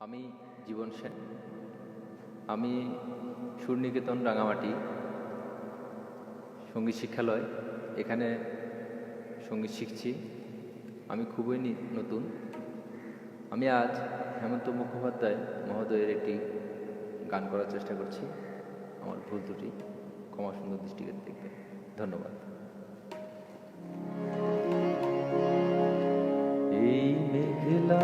আমি জীবন সেন আমি সুরনিকেতন, রাঙামাটি, সংগীত শিক্ষালয়। এখানে সংগীত শিখছি। আমি খুবই নতুন। আমি আজ হেমন্ত মুখোপাধ্যায় মহোদয়ের একটি গান করার চেষ্টা করছি। আমার ভুল ত্রুটি, ক্ষমা সুন্দর দৃষ্টিকে দেখবেন। ধন্যবাদ। এই মেঘলা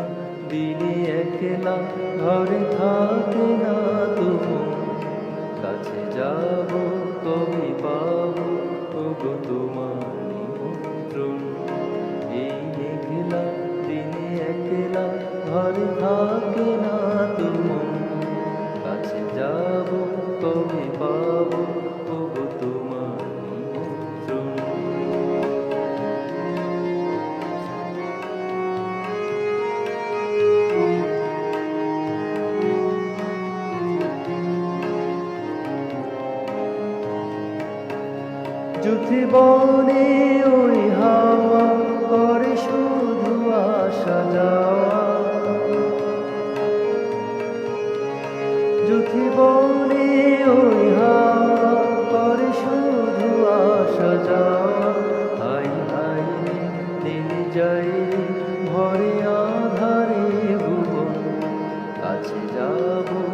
দিনে একলা, ঘরে থাকে না তুমি। কাছে যাব, কবি পাব? তবু তোমার নিমন্ত্রণ। এই মেঘলা দিনে একলা, ঘরে থাকে না যুথি বনে ওই হাওয়া করে শুধু আসা যাওয়া যুথি বনে ওই হাওয়া করে শুধু আসা যাওয়া হাই রে দিন যাই ভরে আধারে ভুবন, কাছে যাব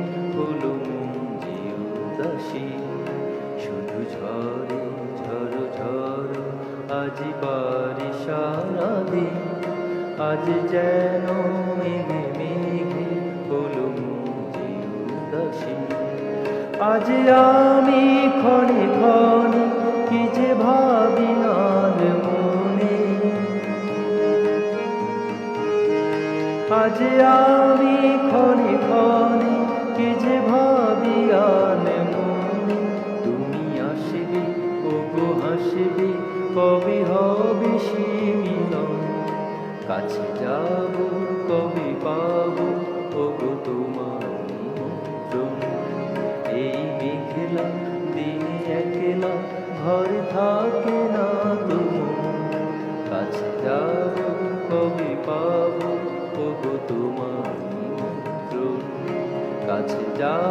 উদাসী শুধু ঝরে ঝড় ঝড়, আজ বারি সারা দিন আজ যেন মেঘে মেঘে হলো মুঞ্জি উদাসী আজ আমি ক্ষণে ক্ষণে কি যে ভাবি আর মনে। আজ আমি ক্ষণে হাসবে কবে হবে সে মিলন কাছে যাব, কবে পাব ও গো তোমার এই মেঘলা দিনে একলা ঘর থাকে না তোমার কাছে যাব, কবে পাব, ওগো তোমার কাছে যাব